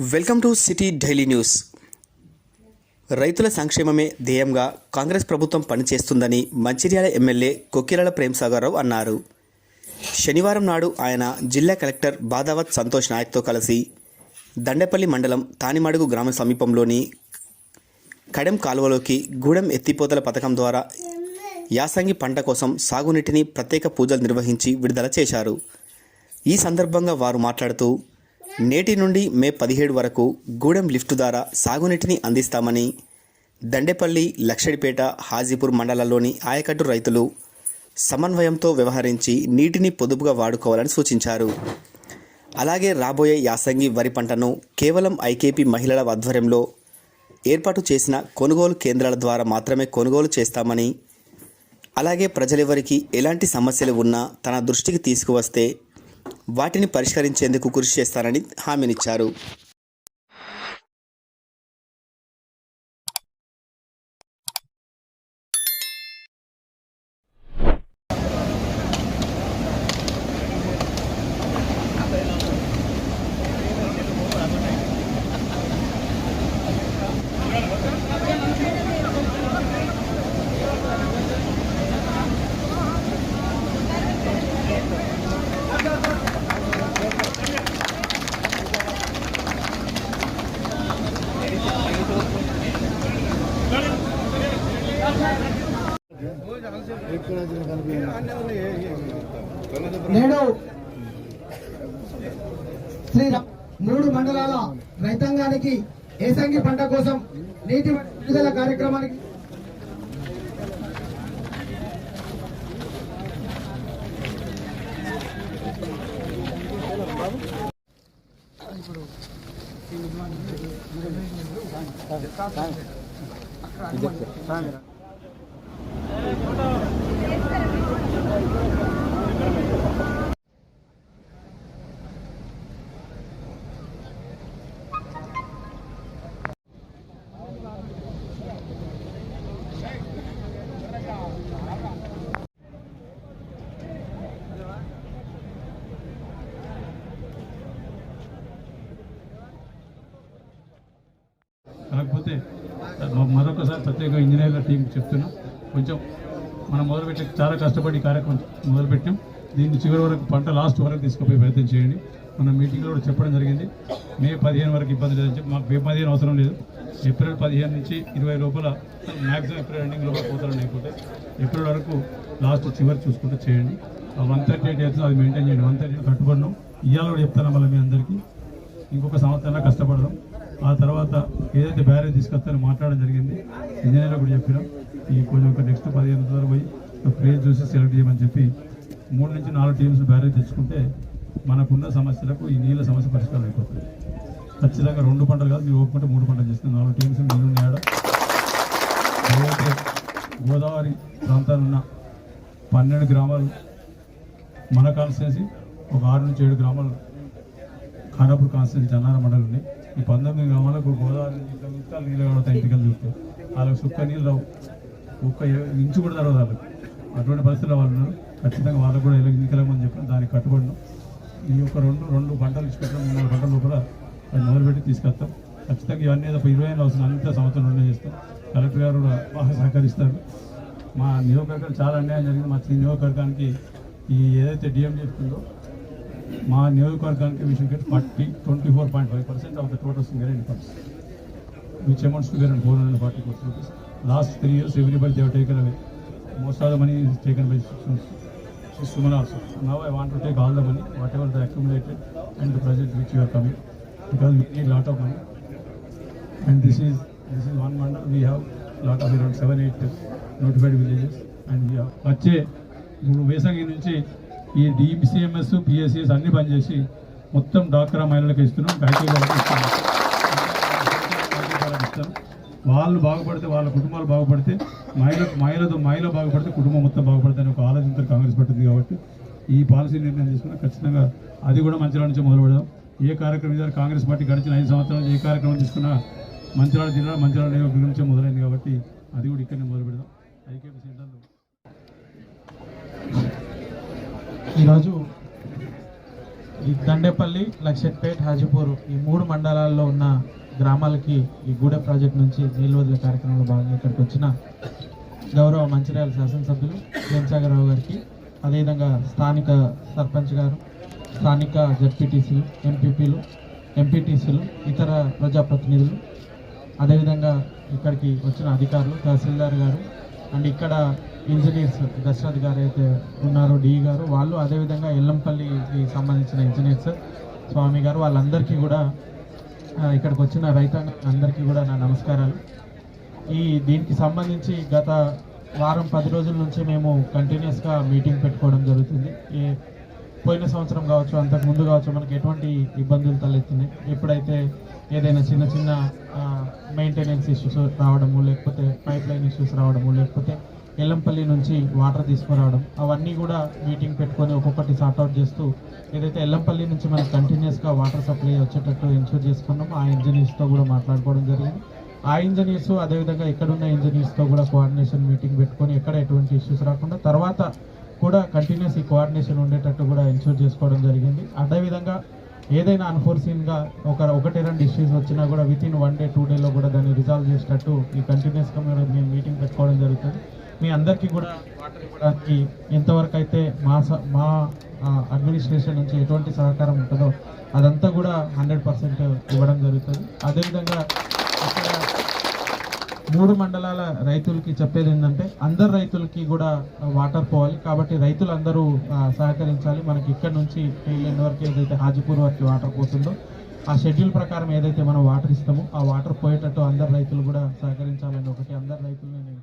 Welcome to city daily news. రైతుల సంక్షేమమే ధ్యేయంగా కాంగ్రెస్ ప్రభుత్వం పనిచేస్తుందని మంచిర్యాల ఎమ్మెల్యే కొక్కిరాల ప్రేమసాగర్రావు అన్నారు. శనివారం నాడు ఆయన జిల్లా కలెక్టర్ బాదావత్ సంతోష్ నాయక్తో కలిసి దండేపల్లి మండలం తానిమడుగు గ్రామ సమీపంలోని కడెం కాలువలోకి గూడెం ఎత్తిపోతల పథకం ద్వారా యాసంగి పంట కోసం సాగునీటిని ప్రత్యేక పూజలు నిర్వహించి విడుదల చేశారు. ఈ సందర్భంగా వారు మాట్లాడుతూ నేటి నుండి మే పదిహేడు వరకు గూడెం లిఫ్టు ద్వారా సాగునీటిని అందిస్తామని దండేపల్లి లక్షడిపేట హాజీపూర్ మండలాల్లోని ఆయకట్టు రైతులు సమన్వయంతో వ్యవహరించి నీటిని పొదుపుగా వాడుకోవాలని సూచించారు. అలాగే రాబోయే యాసంగి వరి పంటను కేవలం ఐకేపీ మహిళల ఆధ్వర్యంలో ఏర్పాటు చేసిన కొనుగోలు కేంద్రాల ద్వారా మాత్రమే కొనుగోలు చేస్తామని అలాగే ప్రజలెవరికి ఎలాంటి సమస్యలు ఉన్నా తన దృష్టికి తీసుకువస్తే వాటిని పరిష్కరించేందుకు కృషి చేస్తానని హామీనిచ్చారు. నేడు శ్రీ మూడు మండలాల రైతాంగానికి ఏసంగి పంట కోసం నీటి విడుదల కార్యక్రమానికి కాకపోతే మరొకసారి ప్రత్యేక ఇంజనీర్ల టీం చెప్తున్నాం కొంచెం మనం మొదలుపెట్టి చాలా కష్టపడి కార్యక్రమం మొదలుపెట్టాం. దీన్ని చివరి వరకు పంట లాస్ట్ వరకు తీసుకుపోయి ప్రయత్నం చేయండి. మన మీటింగ్లో కూడా చెప్పడం జరిగింది. మే పదిహేను వరకు ఇబ్బంది లేదని చెప్పి మాకు మే పదిహేను అవసరం లేదు. ఏప్రిల్ పదిహేను నుంచి ఇరవై లోపల మ్యాక్సిమం ఏప్రిల్ ఎండింగ్ లోపల పోతారని అయిపోతే ఏప్రిల్ వరకు లాస్ట్ చివరి చూసుకుంటూ చేయండి. ఆ వన్ థర్టీ ఎయిట్ డేస్ అది మెయింటైన్ చేయండి. వన్ థర్టీ కట్టుబడినాం. ఇవాళ కూడా చెప్తాను మళ్ళీ మీ అందరికీ. ఇంకొక సంవత్సరంలో కష్టపడదాం. ఆ తర్వాత ఏదైతే బ్యారేజ్ తీసుకొస్తారో మాట్లాడడం జరిగింది. ఇంజనీర్ కూడా చెప్పినాం. ఈ కొంచెం ఒక నెక్స్ట్ పదిహేను రోజులు పోయి ప్లేస్ చూసి సెలెక్ట్ చేయమని చెప్పి మూడు నుంచి నాలుగు టీమ్స్ బ్యారేజ్ తెచ్చుకుంటే మనకున్న సమస్యలకు ఈ నీళ్ళ సమస్య పరిష్కారం అయిపోతుంది. ఖచ్చితంగా రెండు పంటలు కాదు మీరు ఒప్పుకుంటే మూడు పంటలు చేస్తుంది నాలుగు టీమ్స్ నీళ్ళు ఉన్నాయా గోదావరి ప్రాంతాలు ఉన్న పన్నెండు గ్రామాలు మన కాన్స్టిట్యున్సీ ఒక ఆరు నుంచి ఏడు గ్రామాలు ఖానాపూర్ కాన్స్టిట్యూన్సీ జన్నార మండలి ఉన్నాయి ఈ పంతొమ్మిది గ్రామాలకు గోదావరి నుంచి నీళ్ళు కడతాయి ఇంటికలు చూస్తే వాళ్ళకి సుక్క నీళ్ళు రావు. ఒక్క ఇంచు కూడా తర్వాత వాళ్ళకి. అటువంటి పరిస్థితుల్లో వాళ్ళు ఉన్నారు. ఖచ్చితంగా వాళ్ళకు కూడా ఎలా ఎన్నికలమని చెప్పిన దానికి కట్టుబడినాం ఈ యొక్క రెండు రెండు పంటలు ఇచ్చిపెట్టడం మూడు నాలుగు పంటల లోపల అది మొదలుపెట్టి తీసుకెళ్తాం ఖచ్చితంగా ఇవన్నీ ఒక ఇరవై ఏళ్ళు అవసరం అంతా సంవత్సరం రెండే చేస్తాం. కలెక్టర్ గారు కూడా బాగా సహకరిస్తారు. మా నియోజకవర్గం చాలా అన్యాయం జరిగింది. మా ఈ నియోజకవర్గానికి ఈ ఏదైతే డిఎం చేస్తుందో మా నియోజకవర్గానికి విషయం should forty twenty four point five percent of the total Singareni funds which amounts to around four hundred forty crores rupees last three years everybody they've taken away most of the money is taken by Suman also now I want to take all the money whatever the and and the present which are coming because we need lot of money. And this is, this is one mandal, we have lot of around seven, eight notified villages and we have. వచ్చే ఇప్పుడు వేసంగి నుంచి ఈ డిబిసిఎంఎస్ PSCS అన్ని బంద్ చేసి మొత్తం డాక్రా మహిళలకు ఇస్తున్నాం battery వాళ్ళకి ఇస్తున్నాం ఇస్తాం వాళ్ళు బాగుపడితే వాళ్ళ కుటుంబాలు బాగుపడితే మహిళ మహిళతో మహిళ బాగుపడితే కుటుంబం మొత్తం బాగుపడితే ఒక ఆలోచనతో కాంగ్రెస్ పట్టింది కాబట్టి ఈ పాలసీ నిర్ణయం తీసుకున్నా ఖచ్చితంగా అది కూడా మంచిలో నుంచి మొదలు పెడదాం ఏ కార్యక్రమం ఇదే కాంగ్రెస్ పార్టీ గడిచిన ఐదు సంవత్సరాలు ఏ కార్యక్రమం తీసుకున్నా మంచిర్యాల జిల్లా మంచిర్యాల నియోజకవర్గం నుంచే మొదలైంది కాబట్టి అది కూడా ఇక్కడనే మొదలు పెడదాం. ఐకేపీ సెంటర్లో ఈరోజు ఈ దండేపల్లి లక్షట్పేట్ హాజీపూర్ ఈ మూడు మండలాల్లో ఉన్న గ్రామాలకి ఈ గూడె ప్రాజెక్ట్ నుంచి నీళ్ళు వదిలే కార్యక్రమంలో భాగంగా ఇక్కడికి వచ్చిన గౌరవ మంచిర్యాల శాసనసభ్యులు ప్రేమసాగరరావు గారికి అదేవిధంగా స్థానిక సర్పంచ్ గారు స్థానిక జడ్పీటీసీలు ఎంపీపీలు ఎంపీటీసీలు ఇతర ప్రజాప్రతినిధులు అదేవిధంగా ఇక్కడికి వచ్చిన అధికారులు తహసీల్దార్ గారు అండ్ ఇక్కడ ఇంజనీర్స్ దశరథ్ గారు అయితే ఉన్నారో డి గారు వాళ్ళు అదేవిధంగా ఎల్లంపల్లికి సంబంధించిన ఇంజనీర్స్ స్వామి గారు వాళ్ళందరికీ కూడా ఇక్కడికి వచ్చిన రైతాంగ అందరికీ కూడా నా నమస్కారాలు. ఈ దీనికి సంబంధించి గత వారం పది రోజుల నుంచి మేము కంటిన్యూస్గా మీటింగ్ పెట్టుకోవడం జరుగుతుంది. ఏ పోయిన సంవత్సరం కావచ్చు అంతకు ముందు కావచ్చు మనకి ఎటువంటి ఇబ్బందులు తలెత్తున్నాయి ఎప్పుడైతే ఏదైనా చిన్న చిన్న మెయింటెనెన్స్ ఇష్యూస్ రావడము లేకపోతే పైప్ లైన్ ఇష్యూస్ రావడము లేకపోతే ఎల్లంపల్లి నుంచి వాటర్ తీసుకురావడం అవన్నీ కూడా మీటింగ్ పెట్టుకొని ఒక్కొక్కటి సార్ట్అవుట్ చేస్తూ ఏదైతే ఎల్లంపల్లి నుంచి మనం కంటిన్యూస్గా వాటర్ సప్లై వచ్చేటట్టు ఎన్షూర్ చేసుకున్నాము ఆ ఇంజనీర్స్తో కూడా మాట్లాడుకోవడం జరిగింది. ఆ ఇంజనీర్స్ అదేవిధంగా ఇక్కడున్న ఇంజనీర్స్తో కూడా కోఆర్డినేషన్ మీటింగ్ పెట్టుకొని ఎక్కడ ఎటువంటి ఇష్యూస్ రాకుండా తర్వాత కూడా కంటిన్యూస్ ఈ కోఆర్డినేషన్ ఉండేటట్టు కూడా ఎన్షూర్ చేసుకోవడం జరిగింది. అదేవిధంగా ఏదైనా అన్ఫోర్సీన్గా ఒక ఒకటి రెండు ఇష్యూస్ వచ్చినా కూడా within one day two డేలో కూడా దాన్ని రిజాల్వ్ చేసేటట్టు ఈ కంటిన్యూస్గా మీరు మేము మీటింగ్ పెట్టుకోవడం జరుగుతుంది. మీ అందరికీ కూడా వాటర్ ఇవ్వడానికి ఎంతవరకు అయితే మా మా అడ్మినిస్ట్రేషన్ నుంచి ఎటువంటి సహకారం ఉంటుందో అదంతా కూడా హండ్రెడ్ పర్సెంట్ ఇవ్వడం జరుగుతుంది. అదేవిధంగా మూడు మండలాల రైతులకి చెప్పేది ఏంటంటే అందరు రైతులకి కూడా వాటర్ పోవాలి. కాబట్టి రైతులందరూ సహకరించాలి. మనకి ఇక్కడ నుంచి ఎన్ని వరకు ఏదైతే హాజీపూర్ వరకు వాటర్ పోతుందో ఆ షెడ్యూల్ ప్రకారం ఏదైతే మనం వాటర్ ఇస్తామో ఆ వాటర్ పోయేటట్టు అందరు రైతులు కూడా సహకరించాలని ఒకటి అందరు రైతులు నేను